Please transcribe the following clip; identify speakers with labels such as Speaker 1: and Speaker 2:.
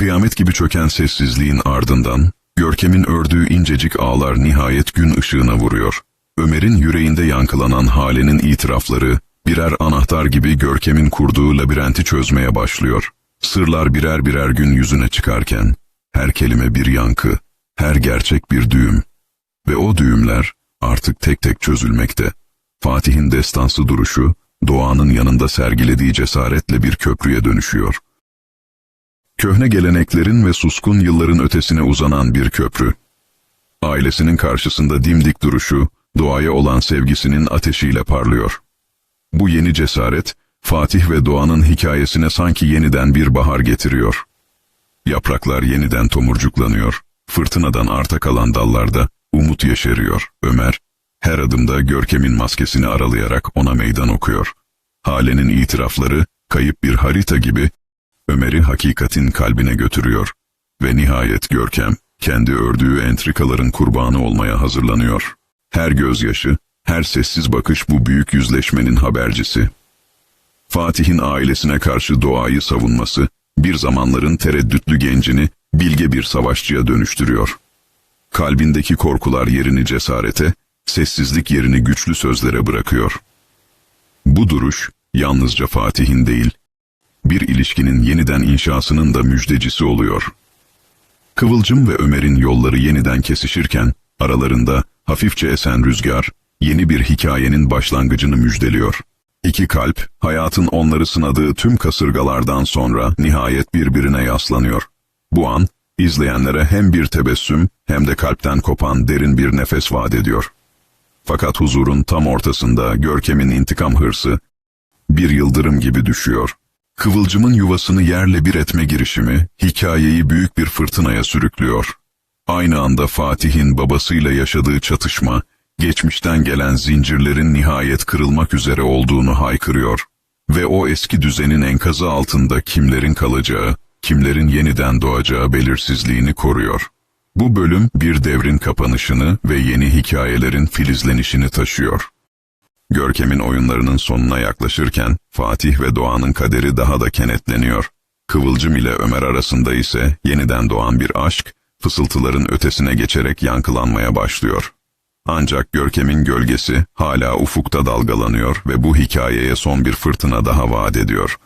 Speaker 1: Kıyamet gibi çöken sessizliğin ardından, Görkem'in ördüğü incecik ağlar nihayet gün ışığına vuruyor. Ömer'in yüreğinde yankılanan halenin itirafları, birer anahtar gibi Görkem'in kurduğu labirenti çözmeye başlıyor. Sırlar birer birer gün yüzüne çıkarken, her kelime bir yankı, her gerçek bir düğüm. Ve o düğümler artık tek tek çözülmekte. Fatih'in destansı duruşu, doğanın yanında sergilediği cesaretle bir köprüye dönüşüyor. Köhne geleneklerin ve suskun yılların ötesine uzanan bir köprü. Ailesinin karşısında dimdik duruşu, doğaya olan sevgisinin ateşiyle parlıyor. Bu yeni cesaret, Fatih ve doğanın hikayesine sanki yeniden bir bahar getiriyor. Yapraklar yeniden tomurcuklanıyor, fırtınadan arta kalan dallarda umut yeşeriyor. Ömer, her adımda Görkem'in maskesini aralayarak ona meydan okuyor. Halenin itirafları, kayıp bir harita gibi, Ömer'i hakikatin kalbine götürüyor. Ve nihayet Görkem, kendi ördüğü entrikaların kurbanı olmaya hazırlanıyor. Her gözyaşı, her sessiz bakış bu büyük yüzleşmenin habercisi. Fatih'in ailesine karşı doğayı savunması, bir zamanların tereddütlü gencini bilge bir savaşçıya dönüştürüyor. Kalbindeki korkular yerini cesarete, sessizlik yerini güçlü sözlere bırakıyor. Bu duruş, yalnızca Fatih'in değil, bir ilişkinin yeniden inşasının da müjdecisi oluyor. Kıvılcım ve Ömer'in yolları yeniden kesişirken, aralarında hafifçe esen rüzgar, yeni bir hikayenin başlangıcını müjdeliyor. İki kalp, hayatın onları sınadığı tüm kasırgalardan sonra nihayet birbirine yaslanıyor. Bu an, izleyenlere hem bir tebessüm hem de kalpten kopan derin bir nefes vaat ediyor. Fakat huzurun tam ortasında Görkem'in intikam hırsı, bir yıldırım gibi düşüyor. Kıvılcımın yuvasını yerle bir etme girişimi, hikayeyi büyük bir fırtınaya sürüklüyor. Aynı anda Fatih'in babasıyla yaşadığı çatışma, geçmişten gelen zincirlerin nihayet kırılmak üzere olduğunu haykırıyor. Ve o eski düzenin enkazı altında kimlerin kalacağı, kimlerin yeniden doğacağı belirsizliğini koruyor. Bu bölüm bir devrin kapanışını ve yeni hikayelerin filizlenişini taşıyor. Görkem'in oyunlarının sonuna yaklaşırken Fatih ve Doğan'ın kaderi daha da kenetleniyor. Kıvılcım ile Ömer arasında ise yeniden doğan bir aşk, fısıltıların ötesine geçerek yankılanmaya başlıyor. Ancak Görkem'in gölgesi hala ufukta dalgalanıyor ve bu hikayeye son bir fırtına daha vaat ediyor.